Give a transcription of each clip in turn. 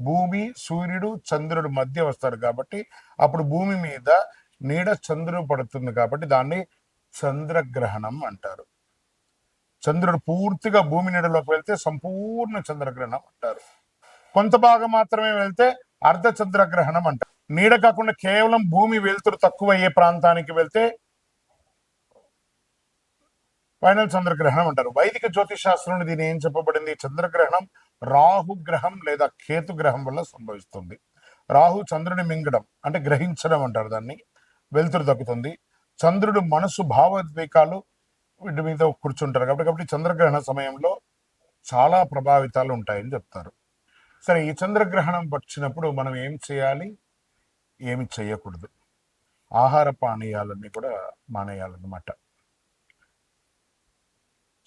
భూమి సూర్యుడు చంద్రుడు మధ్య వస్తారు కాబట్టి అప్పుడు భూమి మీద నీడ చంద్రుడు పడుతుంది కాబట్టి దాన్ని చంద్రగ్రహణం అంటారు. చంద్రుడు పూర్తిగా భూమి నీడలోకి వెళ్తే సంపూర్ణ చంద్రగ్రహణం అంటారు. కొంత భాగం మాత్రమే వెళ్తే అర్ధ చంద్రగ్రహణం అంటారు. నీడ కాకుండా కేవలం భూమి వెలుతురు తక్కువ అయ్యే ప్రాంతానికి వెళ్తే ఫైనల్ చంద్రగ్రహణం అంటారు. వైదిక జ్యోతిష్ శాస్త్రంలో దీని ఏం చెప్పబడింది? చంద్రగ్రహణం రాహుగ్రహం లేదా కేతుగ్రహం వల్ల సంభవిస్తుంది. రాహు చంద్రుని మింగడం అంటే గ్రహించడం అంటారు దాన్ని. వెలుతురు తగ్గుతుంది. చంద్రుడు మనసు భావోద్వేకాలు వీటి మీద కూర్చుంటారు కాబట్టి కాబట్టి చంద్రగ్రహణ సమయంలో చాలా ప్రభావితాలు ఉంటాయని చెప్తారు. సరే ఈ చంద్రగ్రహణం వచ్చినప్పుడు మనం ఏం చేయాలి? ఏమి చేయకూడదు. ఆహార పానీయాలన్నీ కూడా మానేయాలన్నమాట.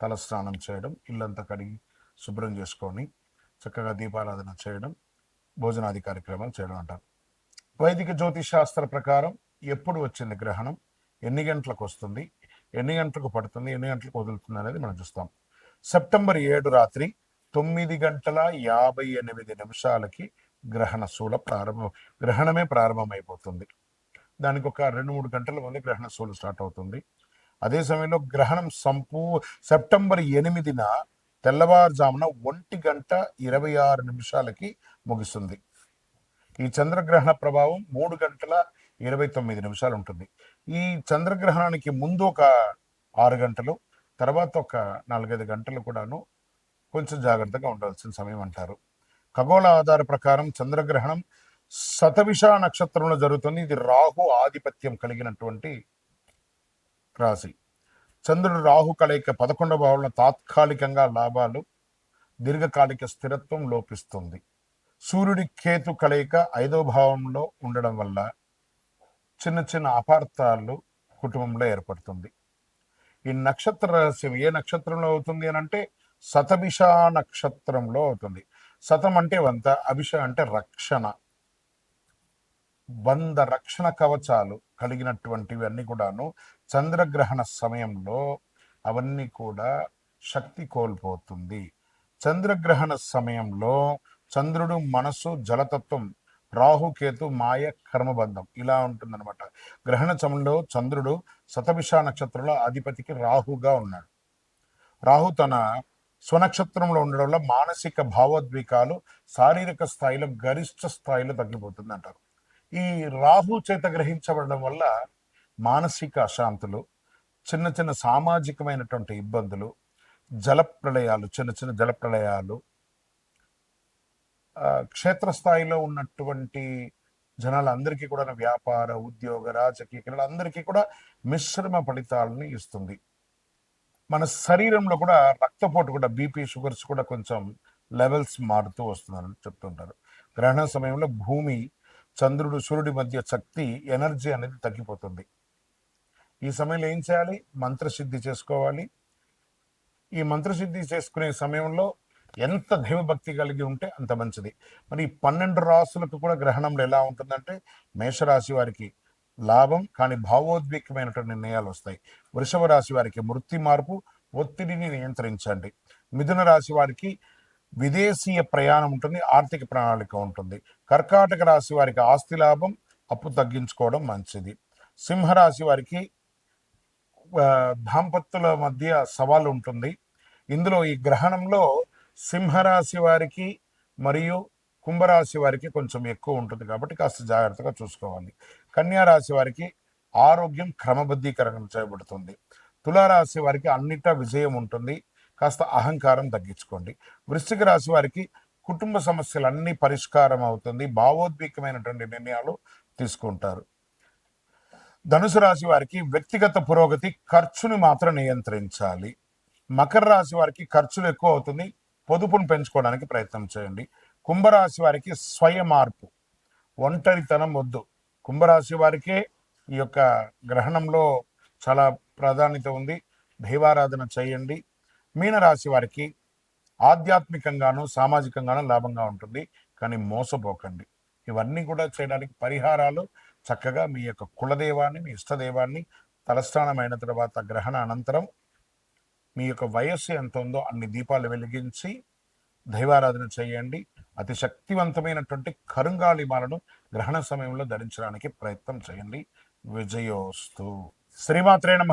తలస్నానం చేయడం ఇల్లంతా కడిగి శుభ్రం చేసుకొని చక్కగా దీపారాధన చేయడం భోజనాది కార్యక్రమాలు చేయడం అంటారు. వైదిక జ్యోతిష్ శాస్త్ర ప్రకారం ఎప్పుడు వచ్చింది గ్రహణం? ఎన్ని గంటలకు వస్తుంది? ఎన్ని గంటలకు పడుతుంది? ఎన్ని గంటలకు వదులుతుంది అనేది మనం చూస్తాం. సెప్టెంబర్ ఏడు రాత్రి తొమ్మిది గంటల యాభై ఎనిమిది నిమిషాలకి గ్రహణ శూల ప్రారంభం గ్రహణమే ప్రారంభమైపోతుంది. దానికి ఒక రెండు మూడు గంటల ముందు గ్రహణ శూలు స్టార్ట్ అవుతుంది. అదే సమయంలో గ్రహణం సంపూ సెప్టెంబర్ ఎనిమిదిన తెల్లవారుజామున ఒంటి గంట ఇరవై ఆరు నిమిషాలకి ముగుస్తుంది. ఈ చంద్రగ్రహణ ప్రభావం మూడు గంటల ఇరవై తొమ్మిది నిమిషాలు ఉంటుంది. ఈ చంద్రగ్రహణానికి ముందు ఒక ఆరు గంటలు తర్వాత ఒక నాలుగైదు గంటలు కూడాను కొంచెం జాగ్రత్తగా ఉండాల్సిన సమయం అంటారు. ఖగోళ ఆధార ప్రకారం చంద్రగ్రహణం శతవిష నక్షత్రంలో జరుగుతుంది. ఇది రాహు ఆధిపత్యం కలిగినటువంటి రాశి. చంద్రుడు రాహు కలయిక పదకొండవ భావంలో తాత్కాలికంగా లాభాలు దీర్ఘకాలిక స్థిరత్వం లోపిస్తుంది. సూర్యుడి కేతు కలయిక ఐదవ భావంలో ఉండడం వల్ల చిన్న చిన్న అపార్థాలు కుటుంబంలో ఏర్పడుతుంది. ఈ నక్షత్ర రహస్యం ఏ నక్షత్రంలో అవుతుంది అని అంటే శతభిష నక్షత్రంలో అవుతుంది. శతం అంటే వంత అభిష అంటే రక్షణ. వంద రక్షణ కవచాలు కలిగినటువంటివి అన్నీ కూడాను చంద్రగ్రహణ సమయంలో అవన్నీ కూడా శక్తి కోల్పోతుంది. చంద్రగ్రహణ సమయంలో చంద్రుడు మనసు జలతత్వం రాహుకేతు మాయ కర్మబంధం ఇలా ఉంటుందన్నమాట. గ్రహణ సమయంలో చంద్రుడు శతభిష నక్షత్రంలో అధిపతికి రాహుగా ఉన్నాడు. రాహు తన స్వనక్షత్రంలో ఉండడం వల్ల మానసిక భావోద్వేగాలు శారీరక స్థాయిలో గరిష్ట స్థాయిలో తగ్గిపోతుంది అంటారు ఈ రాహు చేత గ్రహించబడడం వల్ల మానసిక అశాంతులు చిన్న చిన్న సామాజికమైనటువంటి ఇబ్బందులు జల ప్రళయాలు చిన్న చిన్న జలప్రళయాలు క్షేత్రస్థాయిలో ఉన్నటువంటి జనాలందరికీ కూడా వ్యాపార ఉద్యోగ రాజకీయ క్రీడలందరికీ కూడా మిశ్రమ ఫలితాలని ఇస్తుంది. మన శరీరంలో కూడా రక్తపోటు కూడా బీపీ షుగర్స్ కూడా కొంచెం లెవెల్స్ మారుతూ వస్తుందని చెప్తుంటారు. గ్రహణ సమయంలో భూమి చంద్రుడు సూర్యుడి మధ్య శక్తి ఎనర్జీ అనేది తగ్గిపోతుంది. ఈ సమయంలో ఏం చేయాలి? మంత్రసిద్ధి చేసుకోవాలి. ఈ మంత్రసిద్ధి చేసుకునే సమయంలో ఎంత దైవభక్తి కలిగి ఉంటే అంత మంచిది. మరి ఈ పన్నెండు రాసులకు కూడా గ్రహణంలో ఎలా ఉంటుందంటే మేషరాశి వారికి లాభం కానీ భావోద్వేగమైనటువంటి నిర్ణయాలు వస్తాయి. వృషభ రాశి వారికి మృతి మార్పు ఒత్తిడిని నియంత్రించండి. మిథున రాశి వారికి విదేశీయ ప్రయాణం ఉంటుంది ఆర్థిక ప్రణాళిక ఉంటుంది. కర్కాటక రాశి వారికి ఆస్తి లాభం అప్పు తగ్గించుకోవడం మంచిది. సింహరాశి వారికి దాంపత్యుల మధ్య సవాలు ఉంటుంది. ఇందులో ఈ గ్రహణంలో సింహరాశి వారికి మరియు కుంభరాశి వారికి కొంచెం ఎక్కువ ఉంటుంది కాబట్టి కాస్త జాగ్రత్తగా చూసుకోవాలి. కన్యారాశి వారికి ఆరోగ్యం క్రమబద్ధీకరణ చేయబడుతుంది. తులారాశి వారికి అన్నిటా విజయం ఉంటుంది. కాస్త అహంకారం తగ్గించుకోండి. వృశ్చిక రాశి వారికి కుటుంబ సమస్యలన్నీ పరిష్కారం అవుతుంది. భావోద్వేగమైనటువంటి నిర్ణయాలు తీసుకుంటారు. ధనుసు రాశి వారికి వ్యక్తిగత పురోగతి ఖర్చుని మాత్రం నియంత్రించాలి. మకర రాశి వారికి ఖర్చులు ఎక్కువ అవుతుంది. పొదుపును పెంచుకోవడానికి ప్రయత్నం చేయండి. కుంభరాశి వారికి స్వయ మార్పు ఒంటరితనం వద్దు. కుంభరాశి వారికే ఈ యొక్క గ్రహణంలో చాలా ప్రాధాన్యత ఉంది. దైవారాధన చేయండి. మీనరాశి వారికి ఆధ్యాత్మికంగాను సామాజికంగాను లాభంగా ఉంటుంది. కానీ మోసపోకండి. ఇవన్నీ కూడా చేయడానికి పరిహారాలు చక్కగా మీ యొక్క కులదేవాన్ని మీ ఇష్టదేవాన్ని తలస్నానమైన తర్వాత గ్రహణ అనంతరం మీ యొక్క వయస్సు ఎంత ఉందో అన్ని దీపాలు వెలిగించి దైవారాధన చేయండి. అతి శక్తివంతమైనటువంటి కరుంగాలి మాలను గ్రహణ సమయంలో ధరించడానికి ప్రయత్నం చేయండి. విజయోస్తు. శ్రీమాత్రే నమ.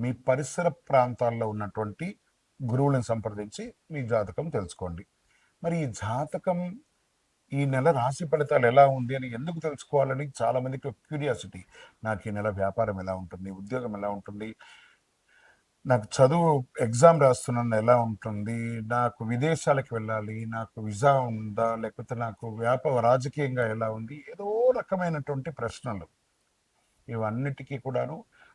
మీ పరిసర ప్రాంతాల్లో ఉన్నటువంటి గురువులను సంప్రదించి మీ జాతకం తెలుసుకోండి. మరి ఈ జాతకం ఈ నెల రాశి ఫలితాలు ఎలా ఉంది అని ఎందుకు తెలుసుకోవాలని చాలామందికి క్యూరియాసిటీ. నాకు ఈ నెల వ్యాపారం ఎలా ఉంటుంది? ఉద్యోగం ఎలా ఉంటుంది? నాకు చదువు ఎగ్జామ్ రాస్తున్నాను ఎలా ఉంటుంది? నాకు విదేశాలకు వెళ్ళాలి నాకు విజా ఉందా? లేకపోతే నాకు వ్యాపార రాజకీయంగా ఎలా ఉంది? ఏదో రకమైనటువంటి ప్రశ్నలు. ఇవన్నిటికీ కూడాను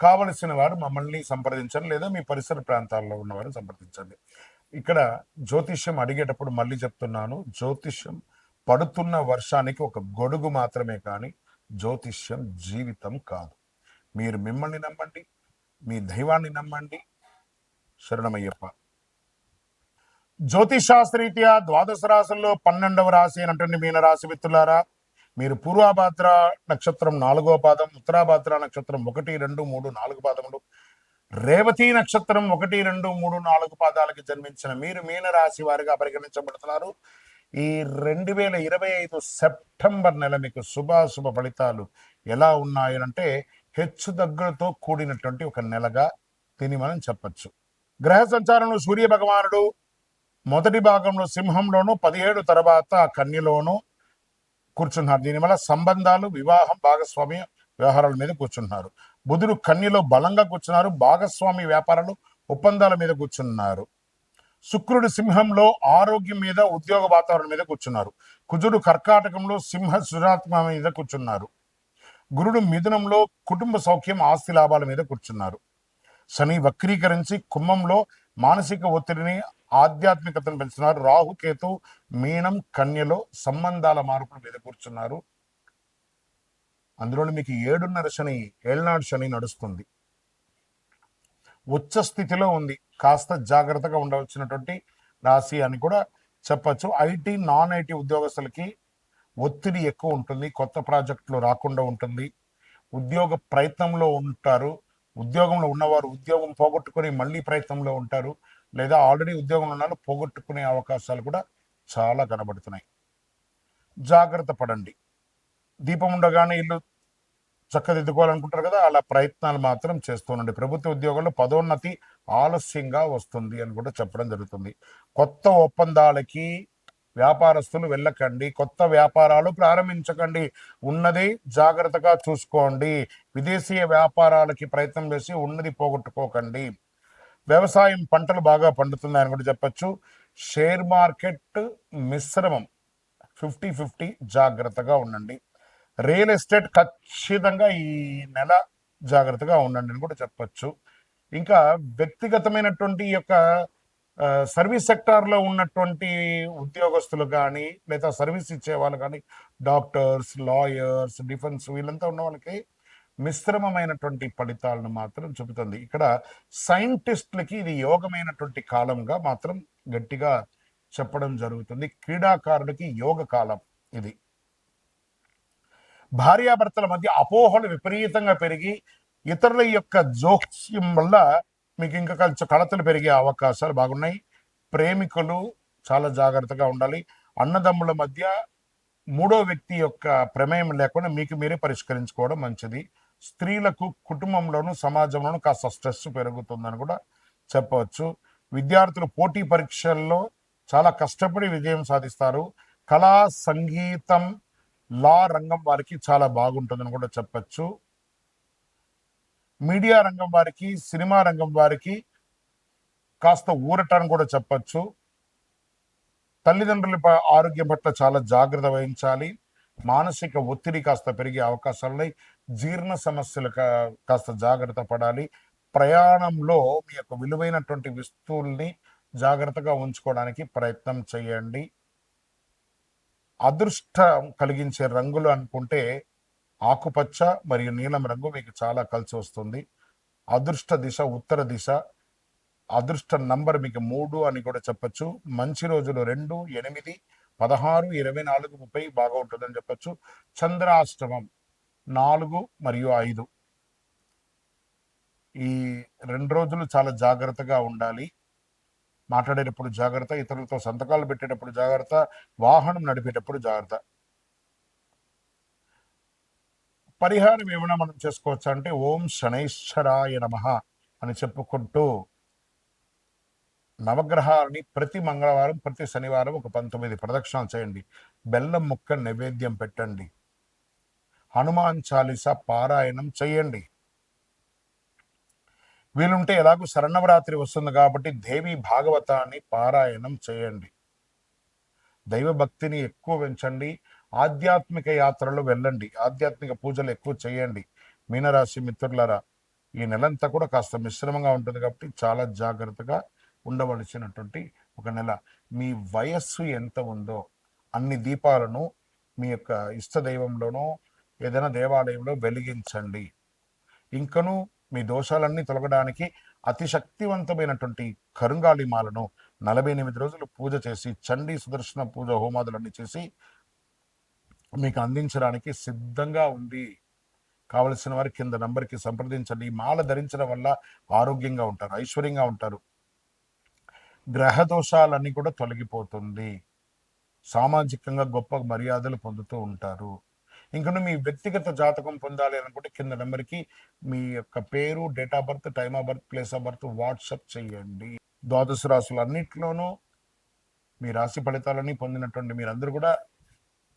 కావలసిన వారు మమ్మల్ని సంప్రదించండి లేదా మీ పరిసర ప్రాంతాల్లో ఉన్నవారు సంప్రదించండి. ఇక్కడ జ్యోతిష్యం అడిగేటప్పుడు మళ్ళీ చెప్తున్నాను. జ్యోతిష్యం పడుతున్న వర్షానికి ఒక గొడుగు మాత్రమే కానీ జ్యోతిష్యం జీవితం కాదు. మీరు మిమ్మల్ని నమ్మండి మీ దైవాన్ని నమ్మండి. శరణమయ్యప్ప. జ్యోతిషాస్త్రీత్యా ద్వాదశ రాశుల్లో పన్నెండవ రాశి అయినటువంటి మీన రాశి మిత్రులారా మీరు పూర్వాభాద్ర నక్షత్రం నాలుగో పాదం ఉత్తరాభాద్ర నక్షత్రం ఒకటి రెండు మూడు నాలుగు పాదములు. రేవతి నక్షత్రం ఒకటి రెండు మూడు నాలుగు పాదాలకి జన్మించిన మీరు మీనరాశి వారిగా పరిగణించబడుతున్నారు. ఈ రెండు వేల ఇరవై ఐదు సెప్టెంబర్ నెల మీకు శుభాశుభ ఫలితాలు ఎలా ఉన్నాయనంటే హెచ్చు దగ్గరతో కూడినటువంటి ఒక నెలగా దీన్ని మనం చెప్పచ్చు. గ్రహ సంచారంలో సూర్య భగవానుడు మొదటి భాగంలో సింహంలోను పదిహేడు తర్వాత కన్యలోను కూర్చున్నారు. దీనివల్ల సంబంధాలు వివాహం భాగస్వామ్య వ్యవహారాల మీద కూర్చున్నారు. బుధుడు కన్యలో బలంగా కూర్చున్నారు. భాగస్వామి వ్యాపారాలు ఒప్పందాల మీద కూర్చున్నారు. శుక్రుడు సింహంలో ఆరోగ్యం మీద ఉద్యోగ వాతావరణం మీద కూర్చున్నారు. కుజుడు కర్కాటకంలో సింహ సృజనాత్మ మీద కూర్చున్నారు. గురుడు మిథునంలో కుటుంబ సౌఖ్యం ఆస్తి లాభాల మీద కూర్చున్నారు. శని వక్రీకరించి కుంభంలో మానసిక ఒత్తిడిని ఆధ్యాత్మికతను పెంచుతున్నారు. రాహుకేతు మీనం కన్యలో సంబంధాల మార్పులు మీద కూర్చున్నారు. అందులో మీకు ఏడున్నర శని ఏళ్ళనాడు శని నడుస్తుంది. ఉచ్చ స్థితిలో ఉంది. కాస్త జాగ్రత్తగా ఉండవలసినటువంటి రాశి అని కూడా చెప్పచ్చు. ఐటీ నాన్ ఐటీ ఉద్యోగస్తులకి ఒత్తిడి ఎక్కువ ఉంటుంది. కొత్త ప్రాజెక్టులు రాకుండా ఉంటుంది. ఉద్యోగ ప్రయత్నంలో ఉంటారు. ఉద్యోగంలో ఉన్నవారు ఉద్యోగం పోగొట్టుకొని మళ్ళీ ప్రయత్నంలో ఉంటారు లేదా ఆల్రెడీ ఉద్యోగంలో ఉన్నారు పోగొట్టుకునే అవకాశాలు కూడా చాలా కనబడుతున్నాయి. జాగ్రత్త పడండి. దీపం ఉండగానే ఇల్లు చక్కదిద్దుకోవాలనుకుంటారు కదా అలా ప్రయత్నాలు మాత్రం చేస్తూనండి. ప్రభుత్వ ఉద్యోగంలో పదోన్నతి ఆలస్యంగా వస్తుంది అని కూడా చెప్పడం జరుగుతుంది. కొత్త ఒప్పందాలకి వ్యాపారస్తులు వెళ్ళకండి కొత్త వ్యాపారాలు ప్రారంభించకండి. ఉన్నది జాగ్రత్తగా చూసుకోండి. విదేశీయ వ్యాపారాలకి ప్రయత్నం చేసి ఉన్నది పోగొట్టుకోకండి. వ్యవసాయం పంటలు బాగా పండుతున్నాయని కూడా చెప్పచ్చు. షేర్ మార్కెట్ మిశ్రమం. ఫిఫ్టీ ఫిఫ్టీ జాగ్రత్తగా ఉండండి. రియల్ ఎస్టేట్ ఖచ్చితంగా ఈ నెల జాగ్రత్తగా ఉండండి అని కూడా చెప్పచ్చు. ఇంకా వ్యక్తిగతమైనటువంటి ఈ యొక్క సర్వీస్ సెక్టార్లో ఉన్నటువంటి ఉద్యోగస్తులు కానీ లేదా సర్వీస్ ఇచ్చే వాళ్ళు కానీ డాక్టర్స్ లాయర్స్ డిఫెన్స్ వీళ్ళంతా ఉన్న వాళ్ళకి మిశ్రమమైనటువంటి ఫలితాలను మాత్రం చెబుతుంది. ఇక్కడ సైంటిస్టులకి ఇది యోగమైనటువంటి కాలంగా మాత్రం గట్టిగా చెప్పడం జరుగుతుంది. క్రీడాకారులకి యోగ కాలం ఇది. భార్యాభర్తల మధ్య అపోహలు విపరీతంగా పెరిగి ఇతరుల యొక్క జోక్యం వల్ల మీకు ఇంకా కొంచెం కలతలు పెరిగే అవకాశాలు బాగున్నాయి. ప్రేమికులు చాలా జాగ్రత్తగా ఉండాలి. అన్నదమ్ముల మధ్య మూడో వ్యక్తి యొక్క ప్రమేయం లేకుండా మీకు మీరే పరిష్కరించుకోవడం మంచిది. స్త్రీలకు కుటుంబంలోను సమాజంలోను కాస్త స్ట్రెస్ పెరుగుతుందని కూడా చెప్పవచ్చు. విద్యార్థులు పోటీ పరీక్షల్లో చాలా కష్టపడి విజయం సాధిస్తారు. కళా సంగీతం లా రంగం వారికి చాలా బాగుంటుందని కూడా చెప్పచ్చు. మీడియా రంగం వారికి సినిమా రంగం వారికి కాస్త ఊరటని కూడా చెప్పచ్చు. తల్లిదండ్రుల ఆరోగ్యం పట్ల చాలా జాగ్రత్త వహించాలి. మానసిక ఒత్తిడి కాస్త పెరిగే అవకాశాలు ఉన్నాయి. జీర్ణ సమస్యలు కా- కాస్త జాగ్రత్త పడాలి. ప్రయాణంలో మీ యొక్క విలువైనటువంటి వస్తువుల్ని జాగ్రత్తగా ఉంచుకోవడానికి ప్రయత్నం చేయండి. అదృష్టం కలిగించే రంగులు అనుకుంటే ఆకుపచ్చ మరియు నీలం రంగు మీకు చాలా కలిసి వస్తుంది. అదృష్ట దిశ ఉత్తర దిశ. అదృష్ట నంబర్ మీకు మూడు అని కూడా చెప్పచ్చు. మంచి రోజులు రెండు ఎనిమిది పదహారు ఇరవై నాలుగు ముప్పై బాగా ఉంటుందని చంద్రాష్టమం నాలుగు మరియు ఐదు. ఈ రెండు రోజులు చాలా జాగ్రత్తగా ఉండాలి. మాట్లాడేటప్పుడు జాగ్రత్త ఇతరులతో సంతకాలు పెట్టేటప్పుడు జాగ్రత్త వాహనం నడిపేటప్పుడు జాగ్రత్త. పరిహారం ఏమైనా మనం చేసుకోవచ్చు అంటే ఓం శనైశ్వరాయ నమ అని చెప్పుకుంటూ నవగ్రహాలని ప్రతి మంగళవారం ప్రతి శనివారం ఒక పంతొమ్మిది ప్రదక్షిణాలు చేయండి. బెల్లం ముక్క నైవేద్యం పెట్టండి. హనుమాన్ చాలీసా పారాయణం చేయండి. వీలుంటే ఎలాగో శరణవరాత్రి వస్తుంది కాబట్టి దేవి భాగవతాన్ని పారాయణం చేయండి. దైవ భక్తిని ఎక్కువ పెంచండి. ఆధ్యాత్మిక యాత్రలు వెళ్ళండి. ఆధ్యాత్మిక పూజలు ఎక్కువ చేయండి. మీనరాశి మిత్రులారా ఈ నెలంతా కూడా కాస్త మిశ్రమంగా ఉంటుంది కాబట్టి చాలా జాగ్రత్తగా ఉండవలసినటువంటి ఒక నెల. మీ వయస్సు ఎంత ఉందో అన్ని దీపాలను మీ యొక్క ఇష్ట దైవంలోనో ఏదైనా దేవాలయంలో వెలిగించండి. ఇంకను మీ దోషాలన్నీ తొలగడానికి అతి శక్తివంతమైనటువంటి కరుంగాలి మాలను నలభై ఎనిమిది రోజులు పూజ చేసి చండీ సుదర్శన పూజ హోమాదులన్నీ చేసి మీకు అందించడానికి సిద్ధంగా ఉంది కావలసిన వారి కింద నంబర్కి సంప్రదించండి. మాల ధరించడం వల్ల ఆరోగ్యంగా ఉంటారు ఐశ్వర్యంగా ఉంటారు. గ్రహ దోషాలన్నీ కూడా తొలగిపోతుంది. సామాజికంగా గొప్ప మర్యాదలు పొందుతూ ఉంటారు. ఇంకను మీ వ్యక్తిగత జాతకం పొందాలి అనుకుంటే కింద నెంబర్కి మీ యొక్క పేరు date of birth time of birth place of birth WhatsApp చేయండి. ద్వాదశ రాశులు మీ రాశి ఫలితాలని పొందినటువంటి మీరందరూ కూడా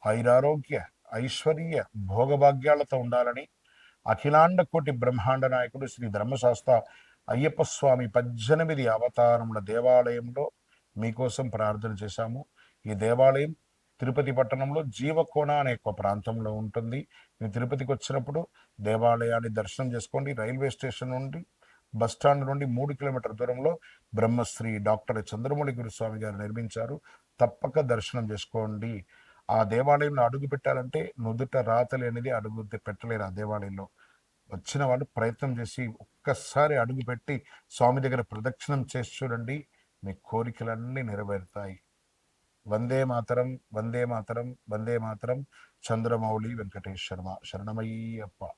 ఐరారోగ్య ఐశ్వర్య భోగభాగ్యాలతో ఉండాలని అఖిలాండ కోటి బ్రహ్మాండ నాయకుడు శ్రీ ధర్మశాస్త్ర అయ్యప్ప స్వామి పద్దెనిమిది అవతారముల దేవాలయంలో మీకోసం ప్రార్థన చేశాము. ఈ దేవాలయం తిరుపతి పట్టణంలో జీవకోణ అనే ఒక ప్రాంతంలో ఉంటుంది. మీరు తిరుపతికి వచ్చినప్పుడు దేవాలయాన్ని దర్శనం చేసుకోండి. రైల్వే స్టేషన్ నుండి బస్ స్టాండ్ నుండి మూడు కిలోమీటర్ దూరంలో బ్రహ్మశ్రీ డాక్టర్ చంద్రమౌళి గురుస్వామి గారు నిర్మించారు. తప్పక దర్శనం చేసుకోండి. ఆ దేవాలయంలో అడుగు పెట్టాలంటే నుదుట రాతలి అనేది అడుగు పెట్టలేరు ఆ దేవాలయంలో. వచ్చిన వాళ్ళు ప్రయత్నం చేసి ఒక్కసారి అడుగు పెట్టి స్వామి దగ్గర ప్రదక్షిణం చేసి చూడండి. మీ కోరికలన్నీ నెరవేరుతాయి. వందే మాతరం వందే మాతరం వందే మాతరం. చంద్రమౌళి వెంకటేష్ శర్మ శరణమయ్యప్ప.